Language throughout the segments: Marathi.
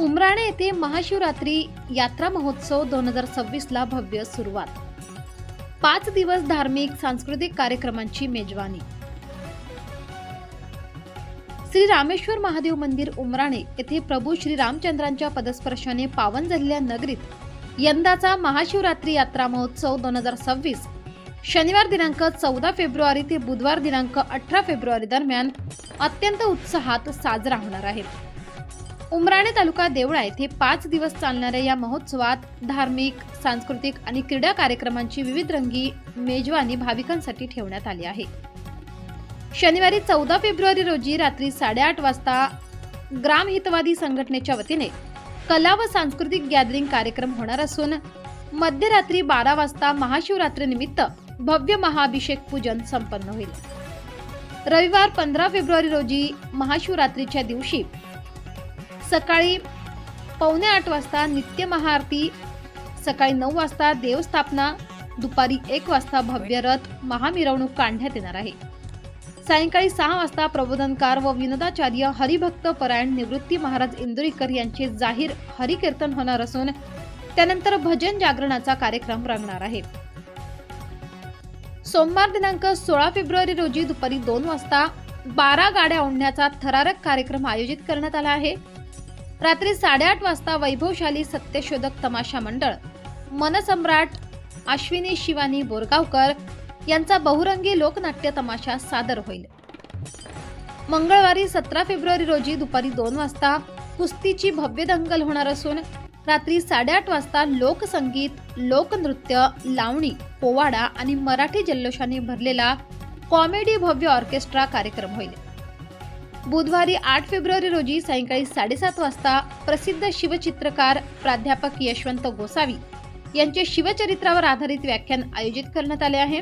उमराणे येथे महाशिवरात्री यात्रा महोत्सव दोन हजार सव्वीस ला भव्य सुरुवात. पाच दिवस धार्मिक सांस्कृतिक कार्यक्रमांची मेजवानी. श्री रामेश्वर महादेव मंदिर उमराणे येथे प्रभू श्री रामचंद्रांच्या पदस्पर्शाने पावन झालेल्या नगरीत यंदाचा महाशिवरात्री यात्रा महोत्सव दोन हजार सव्वीस. शनिवार दिनांक चौदा फेब्रुवारी ते बुधवार दिनांक अठरा फेब्रुवारी दरम्यान अत्यंत उत्साहात साजरा होणार आहे. उमराणे तालुका देवळा येथे पाच दिवस चालणाऱ्या या महोत्सवात धार्मिक सांस्कृतिक आणि क्रीडा कार्यक्रमांची विविध रंगी मेजवानी भाविकांसाठी ठेवण्यात आली आहे. शनिवारी चौदा फेब्रुवारी रोजी रात्री साडेआठ वाजता ग्राम हितवादी संघटनेच्या वतीने कला व सांस्कृतिक गॅदरिंग कार्यक्रम होणार असून मध्यरात्री बारा वाजता महाशिवरात्रीनिमित्त भव्य महाअभिषेक पूजन संपन्न होईल. रविवार पंधरा फेब्रुवारी रोजी महाशिवरात्रीच्या दिवशी सकाळी पावणे आठ वाजता नित्य महाआरती सकाळी नऊ वाजता देवस्थापना दुपारी एक वाजता भव्य रथ महामिरवणूक काढण्यात येणार आहे. सायंकाळी सहा वाजता प्रबोधनकार व विनोदाचार्य हरिभक्त परायण निवृत्ती महाराज इंदुरीकर यांचे जाहीर हरिकीर्तन होणार असून त्यानंतर भजन जागरणाचा कार्यक्रम रंगणार आहे. सोमवार दिनांक सोळा फेब्रुवारी रोजी दुपारी दोन वाजता बारा गाड्या ओढण्याचा थरारक कार्यक्रम आयोजित करण्यात आला आहे. रात्री साडेआठ वाजता वैभवशाली सत्यशोधक तमाशा मंडळ मनसम्राट अश्विनी शिवानी बोरगावकर यांचा बहुरंगी लोकनाट्य तमाशा सादर होईल. मंगळवारी सतरा फेब्रुवारी रोजी दुपारी दोन वाजता कुस्तीची भव्य दंगल होणार असून रात्री साडेआठ वाजता लोकसंगीत लोकनृत्य लावणी पोवाडा आणि मराठी जल्लोषाने भरलेला कॉमेडी भव्य ऑर्केस्ट्रा कार्यक्रम होईल. बुधवारी आठ फेब्रुवारी रोजी सायंकाळी साडेसात वाजता प्रसिद्ध शिवचित्रकार प्राध्यापक यशवंत गोसावी यांचे शिवचरित्रावर आधारित व्याख्यान आयोजित करण्यात आले आहे.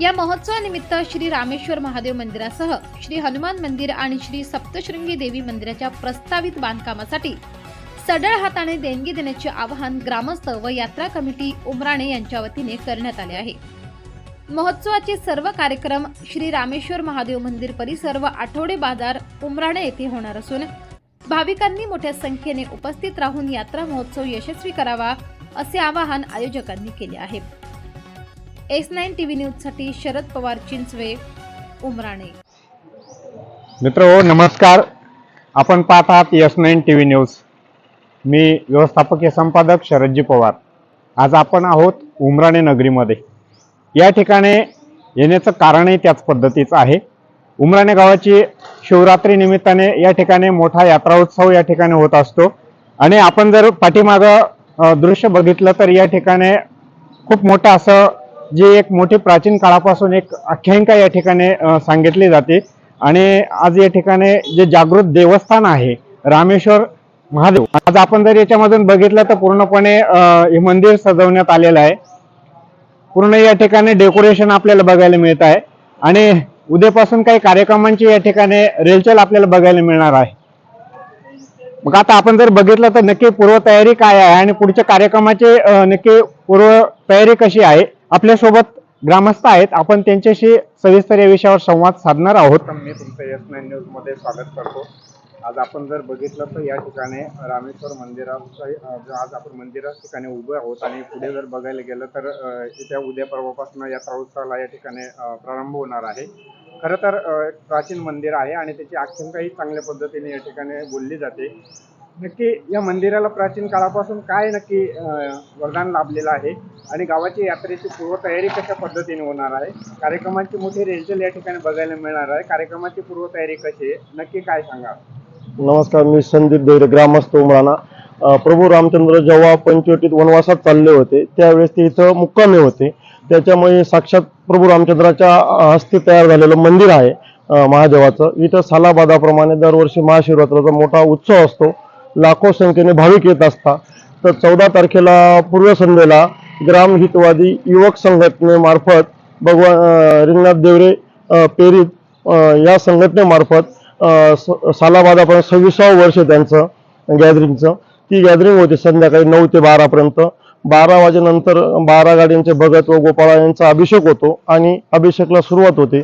या महोत्सवानिमित्त श्री रामेश्वर महादेव मंदिरासह श्री हनुमान मंदिर आणि श्री सप्तशृंगी देवी मंदिराच्या प्रस्तावित बांधकामासाठी सडळ हाताने देणगी देण्याचे आवाहन ग्रामस्थ व यात्रा कमिटी उमराणे यांच्या वतीने करण्यात आले आहे. महोत्सवाचे सर्व कार्यक्रम श्री रामेश्वर महादेव मंदिर परिसर व आठवडे बाजार उमराणे येथे होणार असून भाविकांनी मोठ्या संख्येने उपस्थित राहून यात्रा महोत्सव यशस्वी करावा असे आवाहन आयोजकांनी केले आहे. एस नाईन टीव्ही न्यूजसाठी शरद पवार चिंचवे उमराणे. मित्र हो नमस्कार. आपण पाहत आहात S nine T V news. मी व्यवस्थापकीय संपादक शरदजी पवार. आज आपण आहोत उमराणे नगरीमध्ये. या ठिकाणी येण्याचं कारणही त्याच पद्धतीचं आहे. उमराणे गावाची शिवरात्री निमित्ताने या ठिकाणी मोठा यात्रा उत्सव या ठिकाणी होत असतो. आणि आपण जर पाठीमागं दृश्य बघितलं तर या ठिकाणी खूप मोठं असं जी एक मोठी प्राचीन काळापासून एक आख्यायिका या ठिकाणी सांगितली जाते. आणि आज या ठिकाणी जे जागृत देवस्थान आहे रामेश्वर महादेव आज आपण जर याच्यामधून बघितलं तर पूर्णपणे हे मंदिर सजवण्यात आलेलं आहे. पूर्ण या ठिकाणी डेकोरेशन आपल्याला बघायला मिळत आहे. आणि उद्यापासून काही कार्यक्रमांची या ठिकाणी रेलचेल आपल्याला बघायला मिळणार आहे. मग आता आपण जर बघितलं तर नक्की पूर्वतयारी काय आहे आणि पुढच्या कार्यक्रमाची नक्की पूर्व तयारी कशी आहे? आपल्यासोबत ग्रामस्थ आहेत. आपण त्यांच्याशी सविस्तर या विषयावर संवाद साधणार आहोत. मी तुमचं एस नाईन न्यूजमध्ये स्वागत करतो. आज आपण जर बघितलं तर या ठिकाणी रामेश्वर मंदिरा आज आपण मंदिरा ठिकाणी उभे आहोत आणि पुढे जर बघायला गेलं तर अ, उद्या परवापासून यात्रा उत्सवाला या ठिकाणी प्रारंभ होणार आहे. खरं तर प्राचीन मंदिर आहे आणि त्याची आख्यांकाही चांगल्या पद्धतीने या ठिकाणी बोलली जाते. नक्की या मंदिराला प्राचीन काळापासून काय नक्की वरदान लाभलेलं आहे आणि गावाची यात्रेची पूर्वतयारी कशा पद्धतीने होणार आहे? कार्यक्रमाची मोठी रेलचेल या ठिकाणी बघायला मिळणार आहे. कार्यक्रमाची पूर्वतयारी कशी आहे? नक्की काय सांगा नमस्कार मी संदीप देवरे ग्रामस्थ उमराणा. प्रभू रामचंद्र जेव्हा पंचवटीत वनवासात चालले होते त्यावेळेस ते इथं मुक्कामी होते. त्याच्यामुळे साक्षात प्रभू रामचंद्राच्या हस्ते तयार झालेलं मंदिर आहे महादेवाचं. इथं सालाबादाप्रमाणे दरवर्षी महाशिवरात्राचा मोठा उत्सव असतो. लाखो संख्येने भाविक येत असतात. तर चौदा तारखेला पूर्वसंध्येला ग्रामहितवादी युवक संघटनेमार्फत भगवान रिंगनाथ देवरे पेरीत या संघटनेमार्फत सालाबादापर्यंत सव्वीसावं वर्ष त्यांचं गॅदरिंगचं. ती गॅदरिंग होती संध्याकाळी नऊ ते बारापर्यंत. बारा वाजेनंतर बारा गाड्यांचे भगत व गोपाळा यांचा अभिषेक होतो आणि अभिषेकला सुरुवात होते.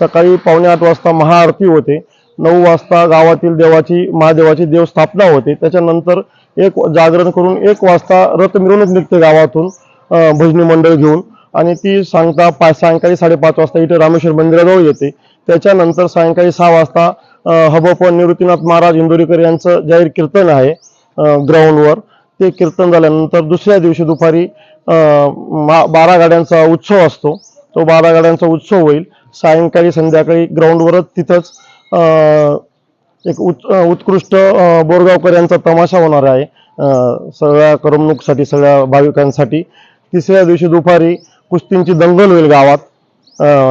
सकाळी पावणे आठ वाजता महाआरती होते. नऊ वाजता गावातील देवाची महादेवाची देव स्थापना होते. त्याच्यानंतर एक जागरण करून एक वाजता रथ मिरवणूक निघते गावातून भजनी मंडळ घेऊन. आणि ती सांगता पाय सायंकाळी साडेपाच वाजता इथे रामेश्वर मंदिराजवळ येते. त्याच्यानंतर सायंकाळी सहा वाजता हबप निवृत्तीनाथ महाराज इंदोरीकर यांचं जाहीर कीर्तन आहे ग्राउंडवर. ते कीर्तन झाल्यानंतर दुसऱ्या दिवशी दुपारी मा- बारा गाड्यांचा उत्सव असतो. तो बारा गाड्यांचा उत्सव होईल. सायंकाळी संध्याकाळी ग्राउंडवरच तिथंच एक उत् उत्कृष्ट बोरगावकर यांचा तमाशा होणार आहे. सगळ्या करमणुकीसाठी सगळ्या भाविकांसाठी. तिसऱ्या दिवशी दुपारी कुस्तींची दंगल होईल गावात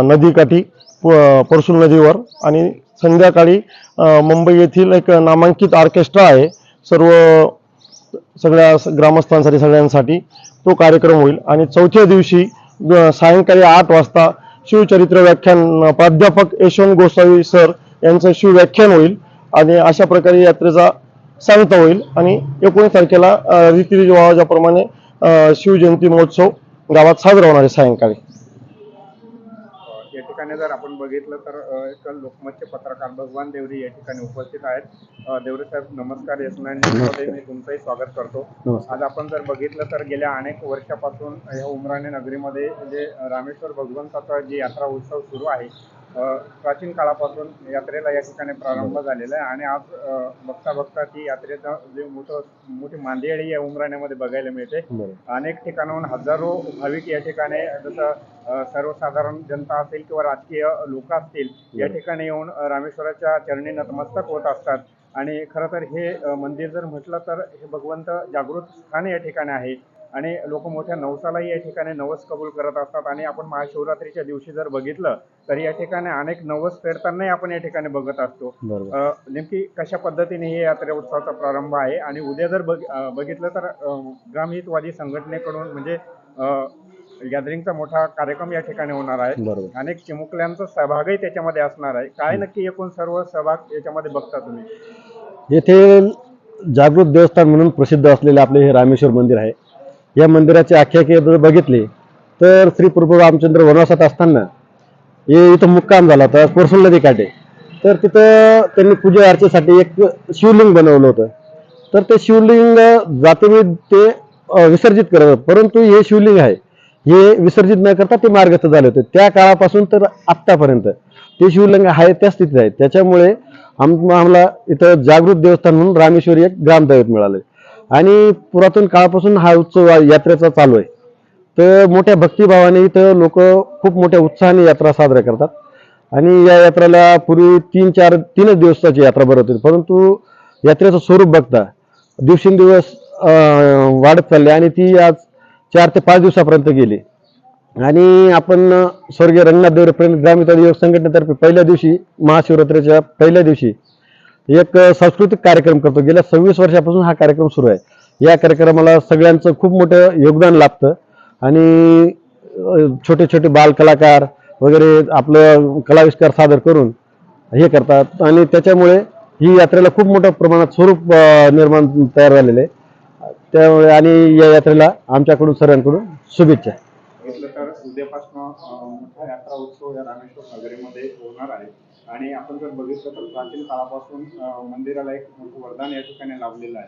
नदीकाठी प- परसूल नदीवर. आणि संध्याकाळी मुंबई येथील एक नामांकित ऑर्केस्ट्रा आहे. सर्व सगळ्या ग्रामस्थांसाठी सगळ्यांसाठी तो कार्यक्रम होईल. आणि चौथ्या दिवशी सायंकाळी आठ वाजता शिवचरित्र व्याख्यान प्राध्यापक यशवंत गोसावी सर यांचं शिवव्याख्यान होईल. आणि अशा प्रकारे यात्रेचा सांगता होईल. आणि एकोणीस तारखेला रीतिरिवाजाप्रमाणे शिवजयंती महोत्सव गावात साजरा होणार आहे सायंकाळी. ठिकाणी जर आपण बघितलं तर एक लोकमतचे पत्रकार भगवान देवरी या ठिकाणी उपस्थित आहेत. देवरे साहेब नमस्कार. मध्ये मी तुमचंही स्वागत करतो. आज आपण जर बघितलं तर गेल्या अनेक वर्षापासून या उमराणे नगरीमध्ये जे रामेश्वर भगवंताचा जी यात्रा उत्सव सुरू आहे प्राचीन काळापासून यात्रेला या ठिकाणी प्रारंभ झालेला आहे. आणि आज बघता बघता ती यात्रेचं जे मोठं मोठी मांदियाळी या उमराण्यामध्ये बघायला मिळते. अनेक ठिकाणाहून हजारो भाविक या ठिकाणी जसं सर्वसाधारण जनता असेल किंवा राजकीय लोक असतील या ठिकाणी येऊन रामेश्वराच्या चरणी नतमस्तक होत असतात. आणि खरं तर हे मंदिर जर म्हटलं तर हे भगवंत जागृत स्थान या ठिकाणी आहे. आणि लोक मोठ्या नवसालाही या ठिकाणी नवस कबूल करत असतात. आणि आपण महाशिवरात्रीच्या दिवशी जर बघितलं तर या ठिकाणी अनेक नवस फेडतानाही आपण या ठिकाणी बघत असतो. नेमकी कशा पद्धतीने हे यात्रे उत्सवाचा प्रारंभ आहे? आणि उद्या जर बघितलं तर ग्रामहितवादी संघटनेकडून म्हणजे गॅदरिंगचा मोठा कार्यक्रम या ठिकाणी होणार आहे. बरोबर. अनेक चिमुकल्यांचा सहभागही त्याच्यामध्ये असणार आहे. काय नक्की एकूण सर्व सहभाग याच्यामध्ये बघता तुम्ही? येथे जागृत देवस्थान म्हणून प्रसिद्ध असलेले आपले हे रामेश्वर मंदिर आहे. या मंदिराची आख्यायिका जर बघितली तर श्री प्रभू रामचंद्र वनवासात असताना हे इथं मुक्काम झाला होता परसुल नदी काठे. तर तिथं त्यांनी पूजा अर्चेसाठी एक शिवलिंग बनवलं होतं. तर ते शिवलिंग जातीने ते विसर्जित करत होते. परंतु हे शिवलिंग आहे हे विसर्जित न करता ते मार्गस्थ झाले होते. त्या काळापासून तर आत्तापर्यंत ते शिवलिंग आहे त्या स्थितीत आहे. त्याच्यामुळे आम आम्हाला इथं जागृत देवस्थान म्हणून रामेश्वरी एक ग्रामदैवत मिळाले. आणि पुरातन काळापासून हा उत्सव यात्रेचा चालू आहे. तर मोठ्या भक्तिभावाने इथं लोक खूप मोठ्या उत्साहाने यात्रा साजऱ्या करतात. आणि या यात्रेला पूर्वी तीन चार तीनच दिवसाची यात्रा भरत होती. परंतु यात्रेचं स्वरूप बघता दिवसेंदिवस वाढत चालले आणि ती आज चार ते पाच दिवसापर्यंत गेली. आणि आपण स्वर्गीय रंगनाथ देवरे प्रेम ग्रामीण संघटनेतर्फे पहिल्या दिवशी महाशिवरात्रीच्या पहिल्या दिवशी एक सांस्कृतिक कार्यक्रम करतो. गेल्या सव्वीस वर्षापासून हा कार्यक्रम सुरू आहे. या कार्यक्रमाला सगळ्यांचं खूप मोठं योगदान लाभतं आणि छोटे छोटे बालकलाकार वगैरे आपलं कलाविष्कार सादर करून हे करतात. आणि त्याच्यामुळे ही यात्रेला खूप मोठ्या प्रमाणात स्वरूप निर्माण तयार झालेलं आहे. त्यामुळे आणि या यात्रेला आमच्याकडून सर्वांकडून शुभेच्छा उद्यापासून मोठा यात्रा उत्सव या रामेश्वर नगरीमध्ये होणार आहे. आणि आपण जर बघितलं तर प्राचीन काळापासून मंदिराला एक मोठं वरदान या ठिकाणी लाभलेलं आहे.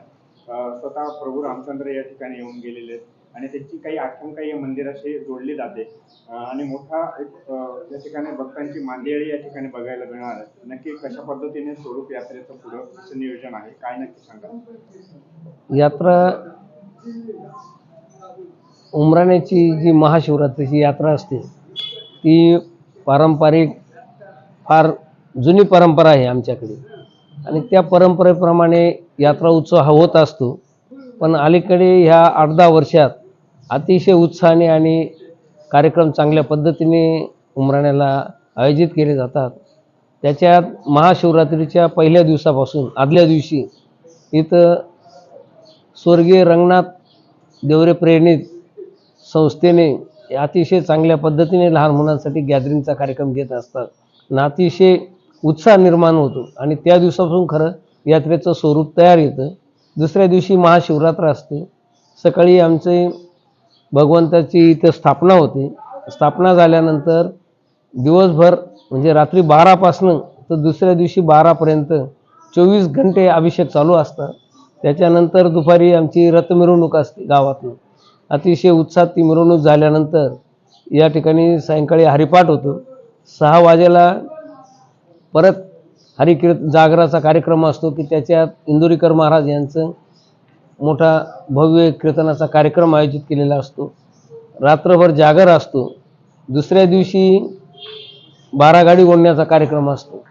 स्वतः प्रभू रामचंद्र या ठिकाणी येऊन गेलेले आहेत आणि त्याची काही आख्यानका या मंदिराशी जोडली जाते. आणि मोठा एक या ठिकाणी भक्तांची मांदियाळी या ठिकाणी बघायला मिळणार आहे. नक्की कशा पद्धतीने स्वरूप यात्रेचं पुढं कसं नियोजन आहे? काय नक्की सांगा यात्रा उमराण्याची जी महाशिवरात्रीची यात्रा असते ती पारंपरिक फार जुनी परंपरा आहे आमच्याकडे. आणि त्या परंपरेप्रमाणे यात्रा उत्सव हा होत असतो. पण अलीकडे ह्या आठ दहा वर्षात अतिशय उत्साहाने आणि कार्यक्रम चांगल्या पद्धतीने उमराण्याला आयोजित केले जातात. त्याच्यात महाशिवरात्रीच्या पहिल्या दिवसापासून आदल्या दिवशी इथं स्वर्गीय रंगनाथ देवरे प्रेरणित संस्थेने अतिशय चांगल्या पद्धतीने लहान मुलांसाठी गॅदरिंगचा कार्यक्रम घेत असतात. अतिशय उत्साह निर्माण होतो. आणि त्या दिवसापासून खरं यात्रेचं स्वरूप तयार येतं. दुसऱ्या दिवशी महाशिवरात्र असते. सकाळी आमचे भगवंताची इथं स्थापना होते. स्थापना झाल्यानंतर दिवसभर म्हणजे रात्री बारापासनं तर दुसऱ्या दिवशी बारापर्यंत चोवीस घंटे अभिषेक चालू असतात. त्याच्यानंतर दुपारी आमची रथ मिरवणूक असते गावातून. अतिशय उत्साहात ती मिरवणूक झाल्यानंतर या ठिकाणी सायंकाळी हरिपाठ होतो. सहा वाजेला परत हरिकीर्त जागराचा कार्यक्रम असतो की त्याच्यात इंदुरीकर महाराज यांचं मोठा भव्य कीर्तनाचा कार्यक्रम आयोजित केलेला असतो. रात्रभर जागर असतो. दुसऱ्या दिवशी बारा गाडी ओढण्याचा कार्यक्रम असतो.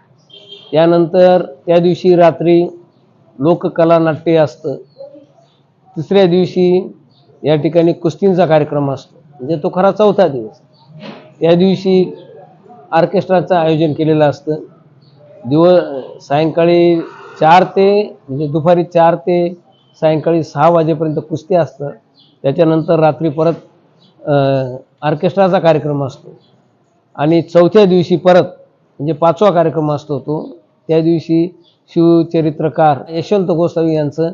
त्यानंतर त्या दिवशी रात्री लोककला नाट्य असतं. तिसऱ्या दिवशी या ठिकाणी कुस्तींचा कार्यक्रम असतो. म्हणजे तो खरा चौथा दिवस. त्या दिवशी ऑर्केस्ट्राचं आयोजन केलेलं असतं. दिव सायंकाळी चार ते म्हणजे दुपारी चार ते सायंकाळी सहा वाजेपर्यंत कुस्ती असतं. त्याच्यानंतर रात्री परत ऑर्केस्ट्राचा कार्यक्रम असतो. आणि चौथ्या दिवशी परत म्हणजे पाचवा कार्यक्रम असतो तो. त्या दिवशी शिवचरित्रकार यशवंत गोसावी यांचं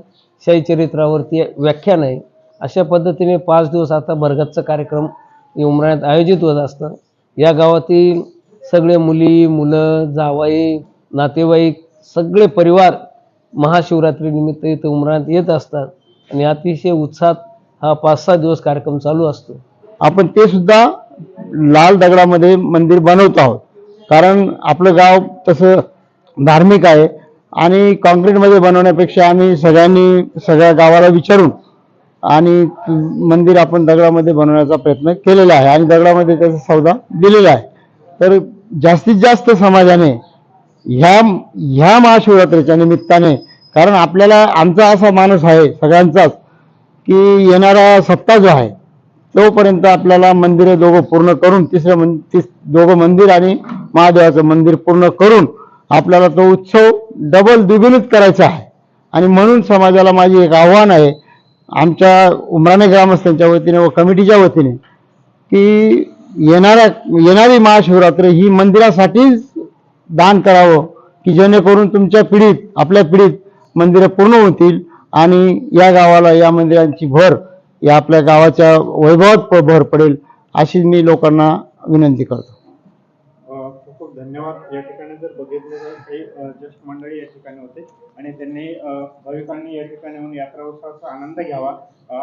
शाहीचरित्रावरती व्याख्यान आहे. अशा पद्धतीने पाच दिवस आता भरगतचं कार्यक्रम उमराण्यात आयोजित होत असतं. या गावातील सगळे मुली मुलं जावाई नातेवाईक सगळे परिवार महाशिवरात्रीनिमित्त इथं उमरात येत असतात. आणि अतिशय उत्साहात हा पाच सहा दिवस कार्यक्रम चालू असतो. आपण ते सुद्धा लाल दगडामध्ये मंदिर बनवत आहोत. कारण आपलं गाव तसं धार्मिक आहे. आणि कॉन्क्रीटमध्ये बनवण्यापेक्षा आम्ही सगळ्यांनी सगळ्या गावाला विचारून आणि मंदिर आपण दगडामध्ये बनवण्याचा प्रयत्न केलेला आहे. आणि दगडामध्ये त्याचा सौदा दिलेला आहे. तर जास्तीत जास्त समाजाने ह्या ह्या महाशिवरात्रीच्या निमित्ताने कारण आपल्याला आमचा असा माणूस आहे सगळ्यांचाच की येणारा सप्ताह जो आहे तोपर्यंत आपल्याला मंदिरे दोघं पूर्ण करून तिसरं मन तिस दोघं मंदिर आणि महादेवाचं मंदिर पूर्ण करून आपल्याला तो उत्सव डबल द्विगुणित करायचा आहे. आणि म्हणून समाजाला माझी एक आव्हान आहे आमच्या उमराणे ग्रामस्थांच्या वतीने व कमिटीच्या वतीने की येणाऱ्या येणारी महाशिवरात्र ही मंदिरासाठीच दान करावं की जेणेकरून तुमच्या पिढीत आपल्या पिढीत मंदिरं पूर्ण होतील आणि या गावाला या मंदिरांची भर या आपल्या गावाच्या वैभवात प- भर पडेल अशी मी लोकांना विनंती करतो. खूप खूप धन्यवाद. या ठिकाणी जर बघितलं तर काही ज्येष्ठ मंडळी या ठिकाणी होते आणि त्यांनी भाविकांनी या ठिकाणी येऊन यात्रा उत्सवाचा आनंद घ्यावा.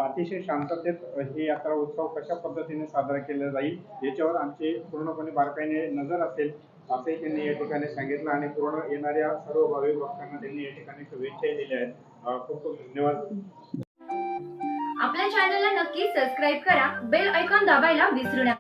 अतिशय शांततेत हे यात्रा उत्सव कशा पद्धतीने साजरा केला जाईल याच्यावर आमची पूर्णपणे बारकाईने नजर असेल. असंही त्यांनी या ठिकाणी सांगितलं आणि पूर्ण येणाऱ्या सर्व भाविक भक्तांना त्यांनी या ठिकाणी शुभेच्छाही दिल्या आहेत. खूप खूप धन्यवाद. आपल्या चॅनलला नक्की सबस्क्राईब करा. बेल ऐकून दाबायला विसरू नका.